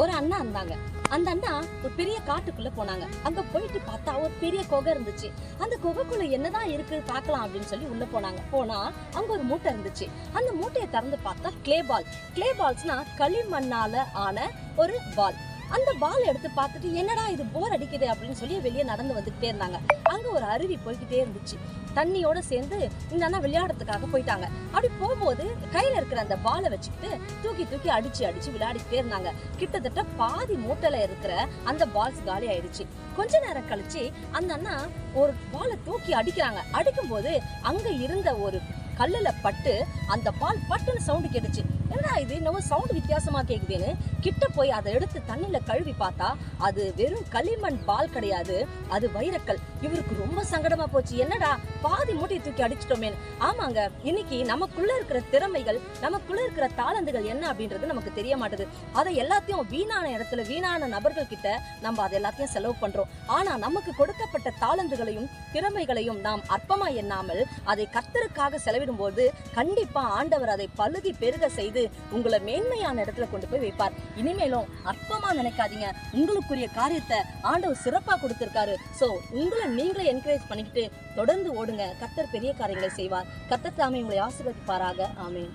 ஒரு அண்ணா இருந்தாங்க. அந்த அண்ணா ஒரு பெரிய காட்டுக்குள்ள போனாங்க. அங்க போயிட்டு பார்த்தா ஒரு பெரிய குகை இருந்துச்சு. அந்த குகைக்குள்ள என்னதான் இருக்கு பார்க்கலாம் அப்படின்னு சொல்லி உள்ள போனாங்க. போனா அங்க ஒரு மூட்டை இருந்துச்சு. அந்த மூட்டையை திறந்து பார்த்தா கிளே பால் கிளே பால்ஸ்னா களிமண்ணால ஆன ஒரு பால் அந்த பால் எடுத்து பார்த்துட்டு என்னடா இது போர் அடிக்குது அப்படின்னு சொல்லி வெளியே நடந்து வந்துகிட்டே இருந்தாங்க. அங்க ஒரு அருவி போய்கிட்டே இருந்துச்சு. தண்ணியோட சேர்ந்து இந்த அண்ணா விளையாடுறதுக்காக போயிட்டாங்க. அப்படி போகும்போது கையில இருக்கிற அந்த பாலை வச்சுக்கிட்டு தூக்கி தூக்கி அடிச்சு அடிச்சு விளையாடிக்கிட்டே இருந்தாங்க. கிட்டத்தட்ட பாதி மூட்டையில இருக்கிற அந்த பால்ஸ் காலி ஆயிடுச்சு. கொஞ்ச நேரம் கழிச்சு அந்த அண்ணா ஒரு பாலை தூக்கி அடிக்கிறாங்க. அடிக்கும்போது அங்க இருந்த ஒரு கல்லுல பட்டு அந்த பால் பட்டுன்னு சவுண்டு கேட்டுச்சு. என்னடா இது? என்னவோ சவுண்ட் வித்தியாசமா கேட்குதுன்னு கிட்ட போய் அதை எடுத்து தண்ணியில் கழுவி பார்த்தா அது வெறும் களிமண் பால் கிடையாது. அது வைரக்கல். இவருக்கு ரொம்ப சங்கடமா போச்சு. என்னடா? பாதி மூட்டையை தூக்கி அடிச்சிட்டோமே ஆமாங்க இன்னைக்கு நமக்குள்ள இருக்கிற திறமைகள் நமக்குள்ள இருக்கிற தாளந்துகள் என்ன அப்படின்றது நமக்கு தெரிய மாட்டுது. அதை எல்லாத்தையும் வீணான இடத்துல வீணான நபர்கள் கிட்ட நம்ம அதை எல்லாத்தையும் செலவு பண்றோம். ஆனா நமக்கு கொடுக்கப்பட்ட தாளந்துகளையும் திறமைகளையும் நாம் அற்பமா எண்ணாமல் அதை கத்தருக்காக செலவிடும் போது கண்டிப்பா ஆண்டவர் அதை பழுதி பெருக செய்து உங்களை மேன்மையான இடத்துல கொண்டு போய் வைப்பார். இனிமேலும் அற்பமா நினைக்காதீங்க. உங்களுக்குரிய காரியத்தை ஆண்டவர் சிறப்பா கொடுத்திருக்காரு. சோ உங்களை நீங்களே என்கரேஜ் பண்ணிக்கிட்டு தொடர்ந்து ஓடுங்க. கத்தர் பெரிய காரியங்களை செய்வார். கத்தர் தாமே உங்களை ஆசீர்வதிப்பாராக. ஆமேன்.